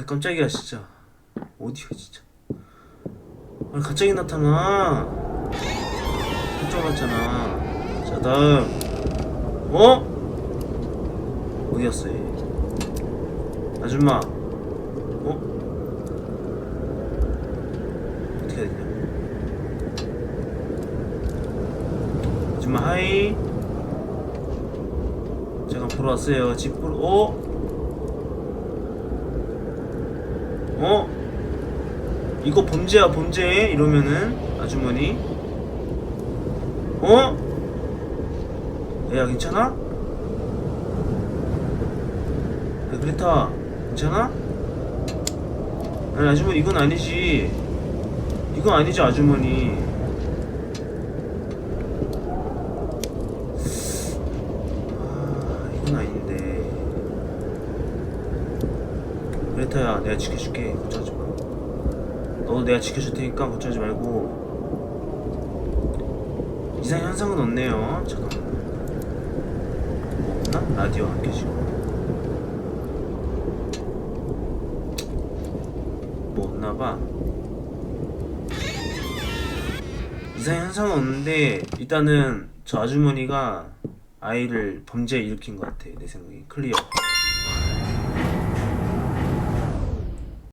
아 깜짝이야 진짜. 어디야 진짜. 아니 갑자기 나타나. 깜짝 놀랐잖아. 자 다음. 어? 어디였어 얘? 아줌마. 어? 어떻게 되냐? 아줌마 하이. 제가 보러 왔어요. 집 보러 어? 어? 이거 범죄야 범죄 이러면은 아주머니 어? 애야 괜찮아? 야 그레타 괜찮아? 아니 아주머니 이건 아니지 이건 아니지 아주머니 아 이건 아닌데 그레타야 내가 지켜줄게. 걱정하지 마. 너도 내가 지켜줄 테니까 걱정하지 말고. 이상 현상은 없네요. 잠깐만. 뭐 없나? 라디오 안 켜지고. 뭐 없나봐. 이상 현상은 없는데 일단은 저 아주머니가 아이를 범죄에 일으킨 것 같아 내 생각에 클리어